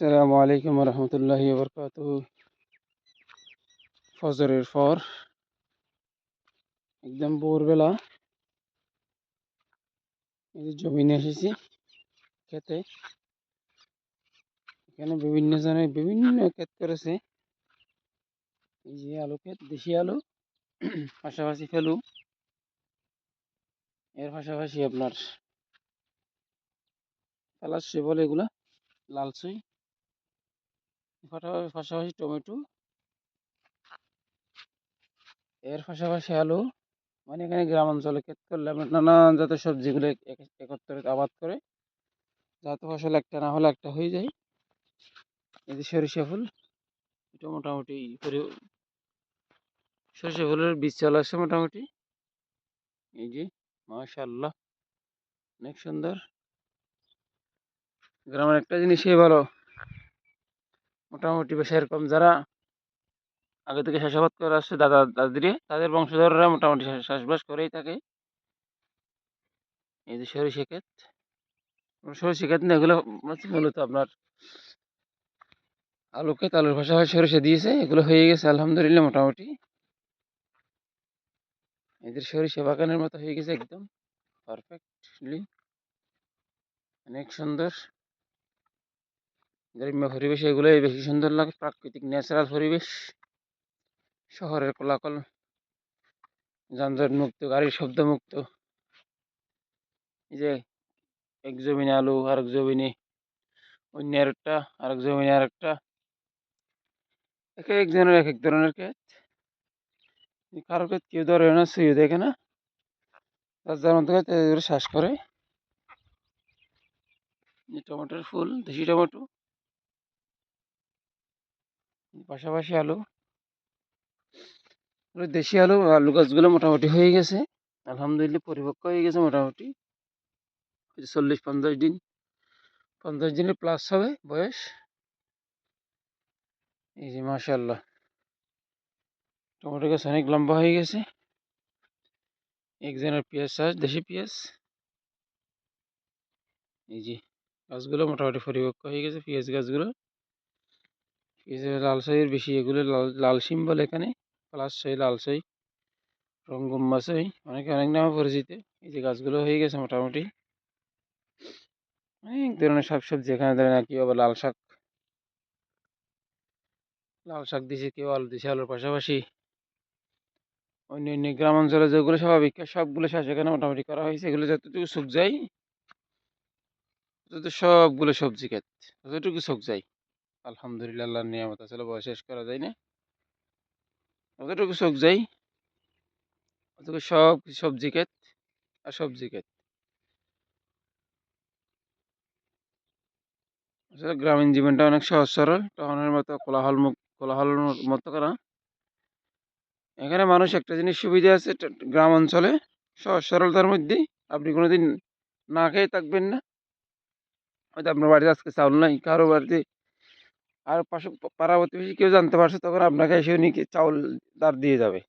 আসসালামু আলাইকুম রহমতুল্লাহি বরকাত ফজরের পর একদম ভোরবেলা জমিনে এসেছি খেতে। এখানে বিভিন্ন জনে বিভিন্ন ক্ষেত করেছে। এই যে আলু ক্ষেত দেশি আলু, পাশাপাশি ফেলু। এর পাশাপাশি আপনার তালাশি বলে এগুলা, লালচই। পাশাপাশি টমেটো। এর পাশাপাশি আলু। মানে এখানে গ্রাম অঞ্চলে ক্ষেত করলে নানান জাতের সবজিগুলো এক- একত্রে আবাদ করে। যাতে ফসল একটা না হলে একটা হয়ে যায়। এই যে সরিষা ফুল, এটা মোটামুটি সরিষা ফুলের বীজ চলে আসছে মোটামুটি। এই যে মাশাল্লাহ অনেক সুন্দর। গ্রামের একটা জিনিসই ভালো। মোটামুটি বেশ এরকম। যারা আগে থেকে চাষাবাদ করে আসছে, দাদা, দাদিরে, তাদের বংশধররা মোটামুটি চাষ- চাষবাস করেই থাকে। এই যে সরিষা ক্ষেত। সরিষা না, এগুলো মূলত আপনার আলুকে ক্ষেত ভাষা পাশাপাশি সরিষা দিয়েছে, এগুলো হয়ে গেছে, আলহামদুলিল্লাহ মোটামুটি। এদের সরিষা বাগানের মতো হয়ে গেছে একদম। পারফেক্টলি। অনেক সুন্দর। গ্রাম্য পরিবেশ এগুলোই বেশি সুন্দর লাগে, প্রাকৃতিক ন্যাচারাল পরিবেশ। শহরের কোলাকল যানজট মুক্ত গাড়ির শব্দ মুক্ত এই যে এক জমিনে আলু, আরেক জমিনে অন্য আরেকটা আরেক জমিনে আরেকটা এক একজনের এক এক ধরনের ক্ষেত। কারও ক্ষেত কেউ ধরে না, শুয়ে দেখে না। যার মতো শ্বাস করে। টমেটোর ফুল, দেশি টমেটো। পাশাপাশি আলু। দেশি আলু আলু গাছগুলো মোটামুটি হয়ে গেছে। আলহামদুলিল্লাহ পরিপক্ক হয়ে গেছে মোটামুটি। চল্লিশ পঞ্চাশ দিন, পঞ্চাশ দিনের প্লাস হবে বয়স। এই যে মাশাল্লাহ টমেটো গাছ অনেক লম্বা হয়ে গেছে। একজনের পেঁয়াজ চাষ, দেশি পেঁয়াজ। এই যে গাছগুলো মোটামুটি পরিপক্ক হয়ে গেছে, পেঁয়াজ গাছগুলো। পেঁয়াজের লাল সাইয়ের বেশি এগুলো লাল লাল সিম বলে এখানে, প্লাস সেই লাল সাই রঙ্গম মাছই অনেকে, অনেক নামে পরিচিত। এই যে গাছগুলো হয়ে গেছে মোটামুটি। অনেক ধরনের শাক সবজি এখানে, ধরেন কেউ আবার লাল শাক। লাল শাক দিছে কেউ, আলু দিছে, আলুর পাশাপাশি অন্য অন্য গ্রাম অঞ্চলে যেগুলো স্বাভাবিক, সবগুলো শাক এখানে মোটামুটি করা হয়েছে। এগুলো যতটুকু সুখ যায় তত সবগুলো সবজি ক্ষেত, যতটুকু সুখ যায়। আলহামদুলিল্লাহ, নিয়ামত আসলে বয়স শেষ করা যায় না? যতটুকু সুখ যায় অতটুকু সব সবজি ক্ষেত আর সবজি ক্ষেত। আসলে গ্রামীণ জীবনটা অনেক সহজ সরল। টাউনের মতো কোলাহল মুখ কোলাহলের মতো করা। এখানে মানুষ একটা জিনিস সুবিধা আছে গ্রাম অঞ্চলে সহজ সরলতার মধ্যে। আপনি কোনোদিন না খেয়ে থাকবেন না। হয়তো আপনার বাড়িতে আজকে চাউল নাই, কারও বাড়িতে আর পাশে পাড়া প্রতিবেশী কেউ জানতে পারছে, তখন আপনাকে এসে উনি চাউল তার দিয়ে যাবে।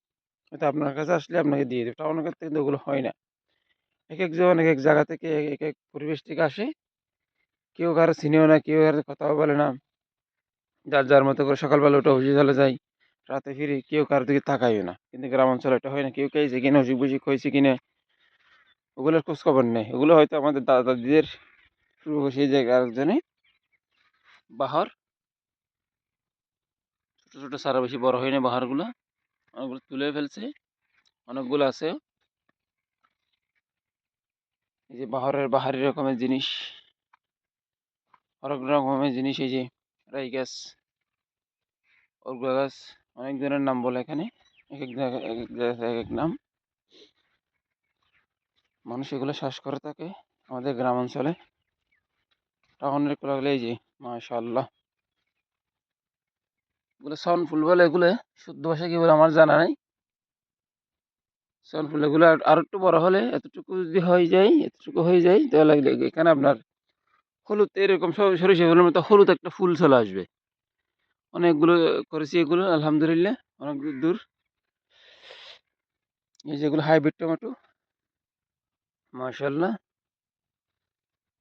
হয়তো আপনার কাছে আসলে আপনাকে দিয়ে দেবে। টাউনের কাছে কিন্তু ওগুলো হয় না। এক একজন এক এক জায়গা থেকে এক এক পরিবেশ থেকে আসে। কেউ কারও চিনেও না, কেউ কারও কথাও বলে না। যার যার মতো করে সকালবেলা উঠে অফিসে চলে যায়, রাতে ফিরে কেউ কারোর দিকে তাকাইও না। কিন্তু গ্রাম অঞ্চলে এটা হয় না। কেউ খেয়েছে কিনে, অসুখ বিসুখ হয়েছে কিনে, ওগুলোর খোঁজ খবর নেই। ওগুলো হয়তো আমাদের দাদা দাদিদের সেই জায়গায় আরেকজনে বাহার ছোটো ছোটো সারা বেশি বড় হয়নি বাহারগুলো। অনেকগুলো তুলে ফেলছে। অনেকগুলো আছে। এই যে বাহারের, বাহারি রকমের জিনিস। অনেক রকমের জিনিস, এই যে রাই গাছ অর্গুয়া গাছ, অনেক ধরনের নাম বলে এখানে। এক এক জায়গায় এক এক এক এক নাম। মানুষ এগুলো শ্বাস করে থাকে আমাদের গ্রাম অঞ্চলে। টাউনের লাগলে এই যে মাশাল্লাহ এগুলো সন ফুল বলে এগুলো, শুদ্ধ ভাষা কি বলে আমার জানা নাই। সন ফুল এগুলো আর- একটু বড় হলে এতটুকু যদি হয়ে যায়, এতটুকু হয়ে যায়, তাহলে এখানে আপনার হলুদ, এরকম সব সরিষা ফুলের মতো হলুদ একটা ফুল চলে আসবে। অনেকগুলো করেছি এগুলো, আলহামদুলিল্লাহ, অনেক দূর দূর। এই যেগুলো হাইব্রিড টমেটো মাশাল্লাহ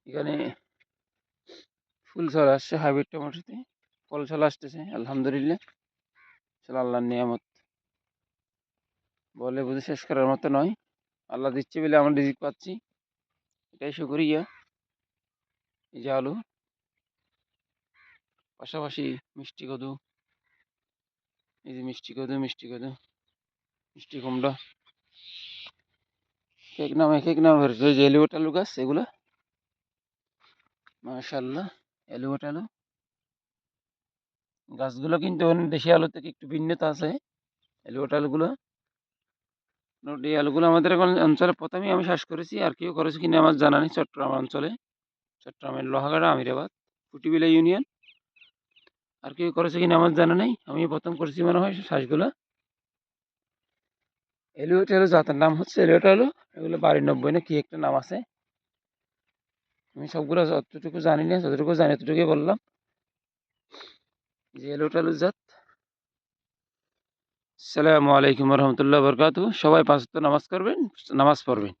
এখানে ফুল চলে আসছে হাইব্রিড টমেটোতে। ফল চলে আসতেছে, আলহামদুলিল্লাহ। চলো আল্লাহর নিয়ামত। বলে বুঝে শেষ করার মতো নয়। আল্লাহ দিচ্ছে বলে আমরা রিজিক পাচ্ছি। এটাই শুকরিয়া। এই যে আলু। পাশাপাশি মিষ্টি কদু। এই যে মিষ্টি কদু মিষ্টি কদু, মিষ্টি কুমড়া। এক নাম এক এক নাম যে এলিওট আলু গাছ, এগুলো। মাশাল্লাহ এলিওট আলু গাছগুলো কিন্তু দেশি আলু থেকে একটু ভিন্নতা আছে এলিওট আলুগুলো এই আলুগুলো আমাদের অঞ্চলে প্রথমেই আমি চাষ করেছি, আর কেউ করেছে কিনা আমার জানা নেই চট্টগ্রাম অঞ্চলে। চট্টগ্রামের লোহাগাড়া, আমিরাবাদ ফুটিবিলা ইউনিয়ন। আর কেউ করেছে কিনা আমার জানা নেই আমি প্রথম করেছি মনে হয় শ্বাসগুলো এলিওট আলু জাতের নাম হচ্ছে এলিওট আলু, এগুলো বাড়ি নব্বই না কি একটা নাম আছে। আমি সবগুলো যতটুকু জানি না, যতটুকু জানি, ততটুকুই বললাম। যে এলিওট আলু জাত সালামু আলাইকুম রহমতুল্লাহ বরকাত সবাই পাঁচ নামাজ করবেন নামাজ পড়বেন।